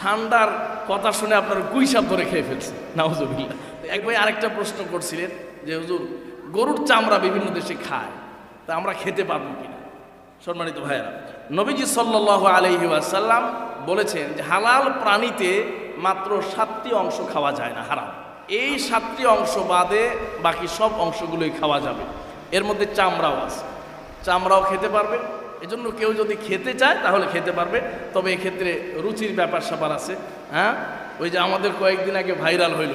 ঠান্ডার কথা শুনে আপনার গুইসাপ ধরে খেয়ে ফেলছে। নাউজুবিল্লাহ। এক ভাই আরেকটা প্রশ্ন করছিলেন যে, হুজুর, গরুর চামড়া বিভিন্ন দেশে খায়, তা আমরা খেতে পারব কিনা? সম্মানিত ভাইয়েরা, নবীজি সাল্লাহ আলহি আসাল্লাম বলেছেন যে, হালাল প্রাণীতে মাত্র সাতটি অংশ খাওয়া যায় না, হারাম। এই সাতটি অংশ বাদে বাকি সব অংশগুলোই খাওয়া যাবে। এর মধ্যে চামড়াও আছে। চামড়াও খেতে পারবে এজন্য কেউ যদি খেতে চায়, তাহলে খেতে পারবে। তবে এক্ষেত্রে রুচির ব্যাপার স্যাপার আছে হ্যাঁ? ওই যে আমাদের কয়েকদিন আগে ভাইরাল হইল,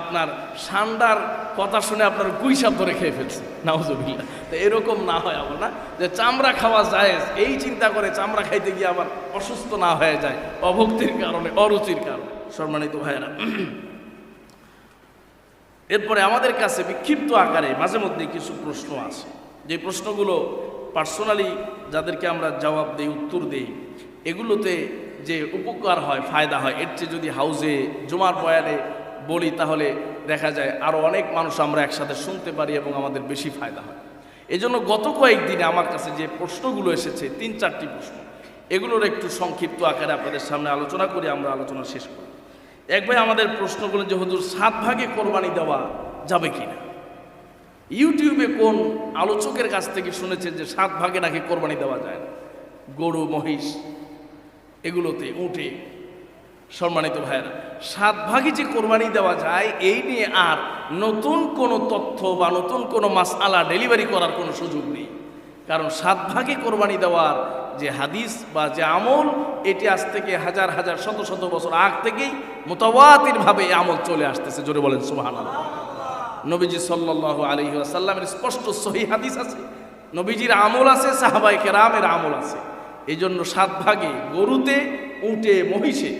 আপনার সান্ডার কথা শুনে আপনার গুইসাপ ধরে খেয়ে ফেলছে। নাউজুবিল্লা তো এরকম না হয় আবার না? যে চামড়া খাওয়া যায় এই চিন্তা করে চামড়া খাইতে গিয়ে আবার অসুস্থ না হয়ে যায়, অভক্তির কারণে, অরুচির কারণে। সম্মানিত ভাইয়েরা, এরপরে আমাদের কাছে বিক্ষিপ্ত আকারে মাঝে মধ্যে কিছু প্রশ্ন আছে। যে প্রশ্নগুলো পার্সোনালি যাদেরকে আমরা জবাব দিই, উত্তর দিই, এগুলোতে যে উপকার হয়, ফায়দা হয়, এর চেয়ে যদি হাউজে জমার বয়ানে বলি, তাহলে দেখা যায় আরও অনেক মানুষ আমরা একসাথে শুনতে পারি এবং আমাদের বেশি ফায়দা হয়। এজন্য গত কয়েকদিনে আমার কাছে যে প্রশ্নগুলো এসেছে, তিন চারটি প্রশ্ন, এগুলোর একটু সংক্ষিপ্ত আকারে আপনাদের সামনে আলোচনা করে আমরা আলোচনা শেষ করি এক ভাই আমাদের প্রশ্নগুলো যে, হুজুর, সাত ভাগে কোরবানি দেওয়া যাবে কি না ইউটিউবে কোন আলোচকের কাছ থেকে শুনেছেন যে সাত ভাগে নাকি কোরবানি দেওয়া যায় না? গরু, মহিষ, এগুলোতে উঠে সম্মানিত ভাইয়েরা, সাত ভাগে যে কোরবানি দেওয়া যায়, এই নিয়ে আর নতুন কোনো তথ্য বা নতুন কোনো মাসআলা ডেলিভারি করার কোনো সুযোগ নেই। কারণ সাত ভাগে কোরবানি দেওয়ার যে হাদিস বা যে আমল, এটি আজ থেকে হাজার হাজার, শত শত বছর আগ থেকেই মোতাবাতিরভাবে আমল চলে আসতেছে। জোরে বলেন সুবাহান নবীজি সাল্লাহ আলহি আসাল্লামের স্পষ্ট সহি হাদিস আছে। নবীজির আমল আছে সাহাবাই কেরামের আমল আছে। এই জন্য সাত ভাগে গরুতে, উটে, মহিষে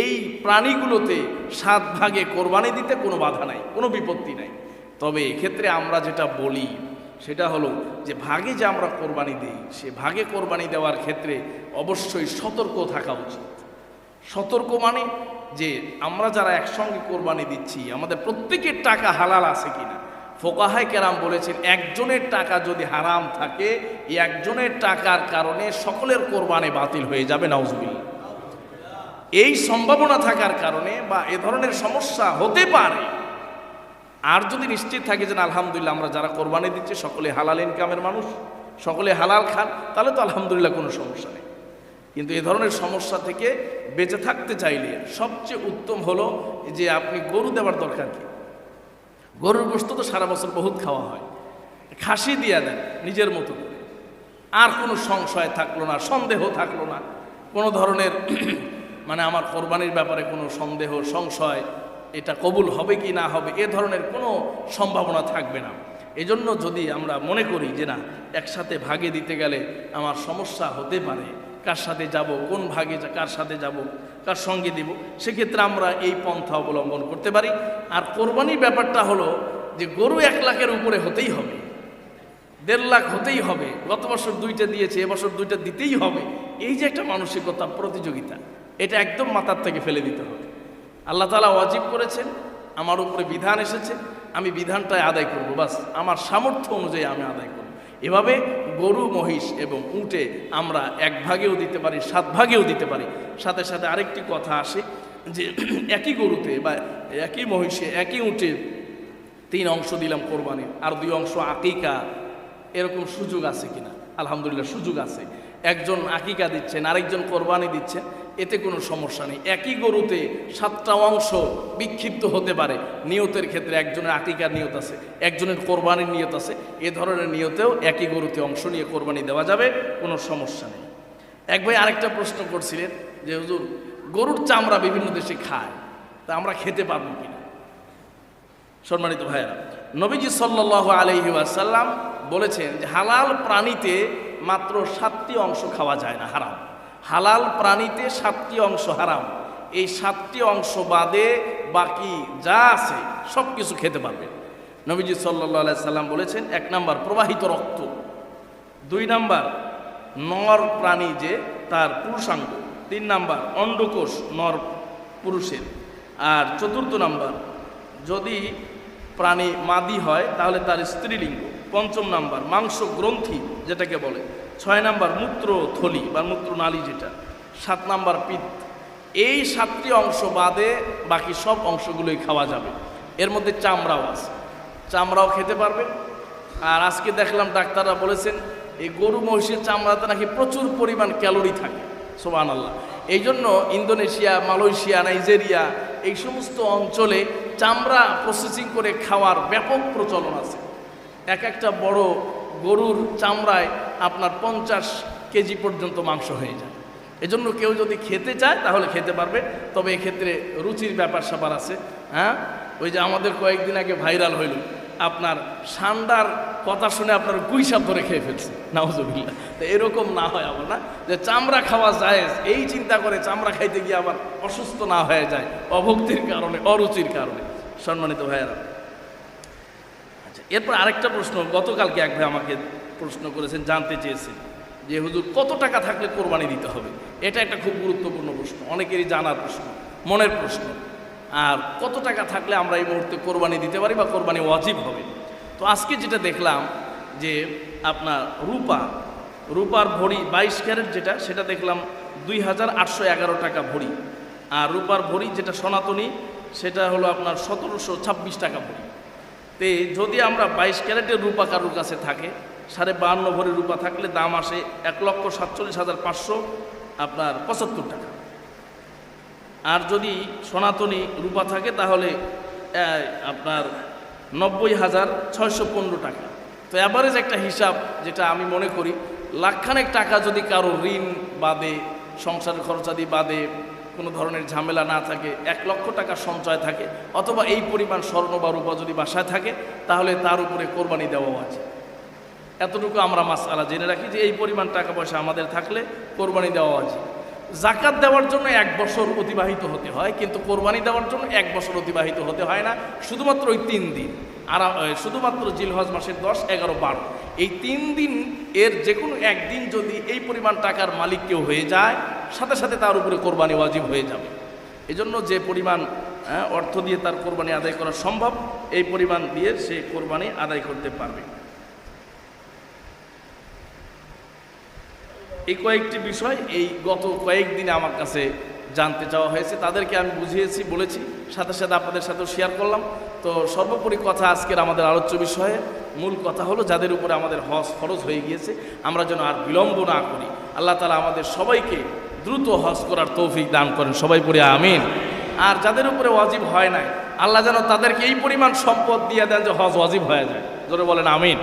এই প্রাণীগুলোতে সাত ভাগে কোরবানি দিতে কোনো বাধা নাই, কোনো বিপত্তি নাই। তবে এক্ষেত্রে আমরা যেটা বলি, সেটা হলো যে ভাগে যে আমরা কোরবানি দিই, সে ভাগে কোরবানি দেওয়ার ক্ষেত্রে অবশ্যই সতর্ক থাকা উচিত। সতর্ক মানে যে আমরা যারা একসঙ্গে কোরবানি দিচ্ছি, আমাদের প্রত্যেকের টাকা হালাল আছে কিনা? ফোকাহায় কেরাম বলেছেন, একজনের টাকা যদি হারাম থাকে, এই একজনের টাকার কারণে সকলের কোরবানি বাতিল হয়ে যাবে নাউজবিল্লা এই সম্ভাবনা থাকার কারণে বা এ ধরনের সমস্যা হতে পারে। আর যদি নিশ্চিত থাকে যে আলহামদুলিল্লাহ আমরা যারা কোরবানি দিচ্ছি, সকলে হালাল ইনকামের মানুষ, সকলে হালাল খান, তাহলে তো আলহামদুলিল্লাহ কোনো সমস্যা নেই। কিন্তু এ ধরনের সমস্যা থেকে বেঁচে থাকতে চাইলে সবচেয়ে উত্তম হলো যে আপনি গরু দেওয়ার দরকার কি? গরুর গোস্ত তো সারা বছর বহুত খাওয়া হয়। খাসি দিয়ে দেন নিজের মতো আর কোনো সংশয় থাকল না, সন্দেহ থাকল না। কোনো ধরনের মানে আমার কোরবানির ব্যাপারে কোনো সন্দেহ, সংশয়, এটা কবুল হবে কি না হবে, এ ধরনের কোনো সম্ভাবনা থাকবে না। এজন্য যদি আমরা মনে করি যে না, একসাথে ভাগে দিতে গেলে আমার সমস্যা হতে পারে কার সাথে যাব, কোন ভাগে কার সাথে যাব, কার সঙ্গে দিব, সেক্ষেত্রে আমরা এই পন্থা অবলম্বন করতে পারি। আর কোরবানির ব্যাপারটা হলো যে গরু এক লাখের উপরে হতেই হবে। দেড় লাখ হতেই হবে। গত বছর দুইটা দিয়েছে, এবছর দুইটা দিতেই হবে। এই যে একটা মানসিকতা, প্রতিযোগিতা, এটা একদম মাথার থেকে ফেলে দিতে হবে। আল্লাহ তালা ওয়াজিব করেছেন, আমার উপরে বিধান এসেছে, আমি বিধানটাই আদায় করব, বাস। আমার সামর্থ্য অনুযায়ী আমি আদায় করব। এভাবে গরু, মহিষ এবং উঁটে আমরা এক ভাগেও দিতে পারি, সাত ভাগেও দিতে পারি। সাথে সাথে আরেকটি কথা আসে যে একই গরুতে বা একই মহিষে, একই উঁটে তিন অংশ দিলাম কোরবানির আর দুই অংশ আকিকা, এরকম সুযোগ আছে কিনা? আলহামদুলিল্লাহ সুযোগ আছে। একজন আকিকা দিচ্ছেন, আরেকজন কোরবানি দিচ্ছেন। এতে কোনো সমস্যা নেই। একই গরুতে সাতটা অংশ বিক্ষিপ্ত হতে পারে। নিয়তের ক্ষেত্রে একজনের আকিকার নিয়ত আছে, একজনের কোরবানির নিয়ত আছে। এ ধরনের নিয়তেও একই গরুতে অংশ নিয়ে কোরবানি দেওয়া যাবে, কোনো সমস্যা নেই। এক ভাই আরেকটা প্রশ্ন করছিলেন যে, হুজুর, গরুর চামড়া বিভিন্ন দেশে খায়, তা আমরা খেতে পারব কিনা? সম্মানিত ভাইয়েরা, নবীজি সাল্লাহ আলহি আসাল্লাম বলেছেন যে, হালাল প্রাণীতে মাত্র সাতটি অংশ খাওয়া যায় না, হারাম। হালাল প্রাণীতে সাতটি অংশ হারাম। এই সাতটি অংশ বাদে বাকি যা আছে, সব কিছু খেতে পারবে। নবীজি সাল্লাহ সাল্লাম বলেছেন, এক নাম্বার প্রবাহিত রক্ত, দুই নাম্বার নর প্রাণী যে, তার পুরুষাঙ্গ, তিন নাম্বার অন্ডকোষ নর পুরুষের, আর চতুর্থ নাম্বার যদি প্রাণী মাদি হয়, তাহলে তার স্ত্রীলিঙ্গ, পঞ্চম নাম্বার মাংস গ্রন্থি যেটাকে বলে ছয় নাম্বার মূত্র থলি বা মূত্র নালী যেটা, সাত নাম্বার পিত্ত এই সাতটি অংশ বাদে বাকি সব অংশগুলোই খাওয়া যাবে। এর মধ্যে চামড়াও আছে। চামড়াও খেতে পারবে। আর আজকে দেখলাম ডাক্তাররা বলেছেন, এই গরু মহিষের চামড়াতে নাকি প্রচুর পরিমাণ ক্যালোরি থাকে। সোবান আল্লাহ এই জন্য ইন্দোনেশিয়া, মালয়েশিয়া, নাইজেরিয়া এই সমস্ত অঞ্চলে চামড়া প্রসেসিং করে খাওয়ার ব্যাপক প্রচলন আছে। এক একটা বড় গরুর চামড়ায় আপনার পঞ্চাশ কেজি পর্যন্ত মাংস হয়ে যায়। এজন্য কেউ যদি খেতে চায় তাহলে খেতে পারবে, তবে এক্ষেত্রে রুচির ব্যাপার স্যাপার আছে হ্যাঁ? ওই যে আমাদের কয়েকদিন আগে ভাইরাল হইল, আপনার সান্ডার কথা শুনে আপনার গুইসাপ ধরে খেয়ে ফেলছে নাউজুবিল্লা তো এরকম না হয় আবার, না? যে চামড়া খাওয়া যায় এই চিন্তা করে চামড়া খাইতে গিয়ে আবার অসুস্থ না হয়ে যায়, অভক্তির কারণে, অরুচির কারণে। সম্মানিত ভাইয়েরা আচ্ছা এরপর আরেকটা প্রশ্ন, গতকালকে এক ভাই আমাকে প্রশ্ন করেছেন, জানতে চেয়েছেন যে, হুজুর, কত টাকা থাকলে কোরবানি দিতে হবে? এটা একটা খুব গুরুত্বপূর্ণ প্রশ্ন, অনেকেরই জানার প্রশ্ন, মনের প্রশ্ন। আর কত টাকা থাকলে আমরা এই মুহূর্তে কোরবানি দিতে পারি বা কোরবানি ওয়াজিব হবে? তো আজকে যেটা দেখলাম যে, আপনার রূপা, রূপার ভরি বাইশ ক্যারেট যেটা, সেটা দেখলাম দুই হাজার আটশো এগারো টাকা ভরি। আর রূপার ভরি যেটা সনাতনী, সেটা হলো আপনার সতেরোশো ছাব্বিশ টাকা ভরি। তে যদি আমরা বাইশ ক্যারেটের রূপা কারুর কাছে থাকে, সাড়ে বাহান্ন ভরি রূপা থাকলে দাম আসে এক লক্ষ সাতচল্লিশ হাজার পাঁচশো আপনার পঁচাত্তর টাকা। আর যদি সনাতনী রূপা থাকে তাহলে আপনার নব্বই হাজার ছয়শো পনেরো টাকা। তো অ্যাভারেজ একটা হিসাব যেটা আমি মনে করি, লাখখানেক টাকা যদি কারও ঋণ বাদে, সংসার খরচাদি বাদে কোনো ধরনের ঝামেলা না থাকে, এক লক্ষ টাকা সঞ্চয় থাকে, অথবা এই পরিমাণ স্বর্ণ বা রূপা যদি বাসায় থাকে, তাহলে তার উপরে কোরবানি দেওয়াও আছে। এতটুকু আমরা মাসালা জেনে রাখি যে এই পরিমাণ টাকা পয়সা আমাদের থাকলে কোরবানি দেওয়া আছে। জাকাত দেওয়ার জন্য এক বছর অতিবাহিত হতে হয়, কিন্তু কোরবানি দেওয়ার জন্য এক বছর অতিবাহিত হতে হয় না, শুধুমাত্র ওই তিন দিন। আর শুধুমাত্র জিলহজ মাসের দশ, এগারো, বারো। এই তিন দিন এর যে কোনো একদিন যদি এই পরিমাণ টাকার মালিক কেউ হয়ে যায় সাথে সাথে তার উপরে কোরবানি ওয়াজিব হয়ে যাবে। এজন্য যে পরিমাণ আহ, অর্থ দিয়ে তার কোরবানি আদায় করা সম্ভব এই পরিমাণ দিয়ে সে কোরবানি আদায় করতে পারবে। এই কয়েকটি বিষয় এই গত কয়েকদিনে আমার কাছে জানতে চাওয়া হয়েছে। তাদেরকে আমি বুঝিয়েছি বলেছি সাথে সাথে আপনাদের সাথেও শেয়ার করলাম। তো সর্বোপরি কথা আজকের আমাদের আলোচ্য বিষয়ে মূল কথা হলো যাদের উপরে আমাদের হজ ফরজ হয়ে গিয়েছে আমরা যেন আর বিলম্ব না করি। আল্লাহ তালা আমাদের সবাইকে দ্রুত হজ করার তৌফিক দান করেন। সবাই পড়ে আমিন। আর যাদের উপরে ওয়াজিব হয় নাই, আল্লাহ যেন তাদেরকে এই পরিমাণ সম্পদ দিয়ে দেন যে হজ ওয়াজিব হয়ে যায়। জোরে বলেন আমিন।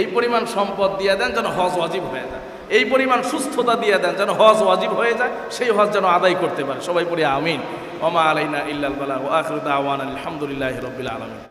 এই পরিমাণ সম্পদ দিয়ে দেন যেন হজ ওয়াজিব হয়ে যায়। এই পরিমাণ সুস্থতা দিয়ে দেন যেন হজ ওয়াজিব হয়ে যায়, সেই হজ যেন আদায় করতে পারে। সবাই পড়ে আমিন। ওমা আলাইনা ইল্লাল বালা ও আখরুদ আওয়ান আলহামদুলিল্লাহ রবিল আলমিন।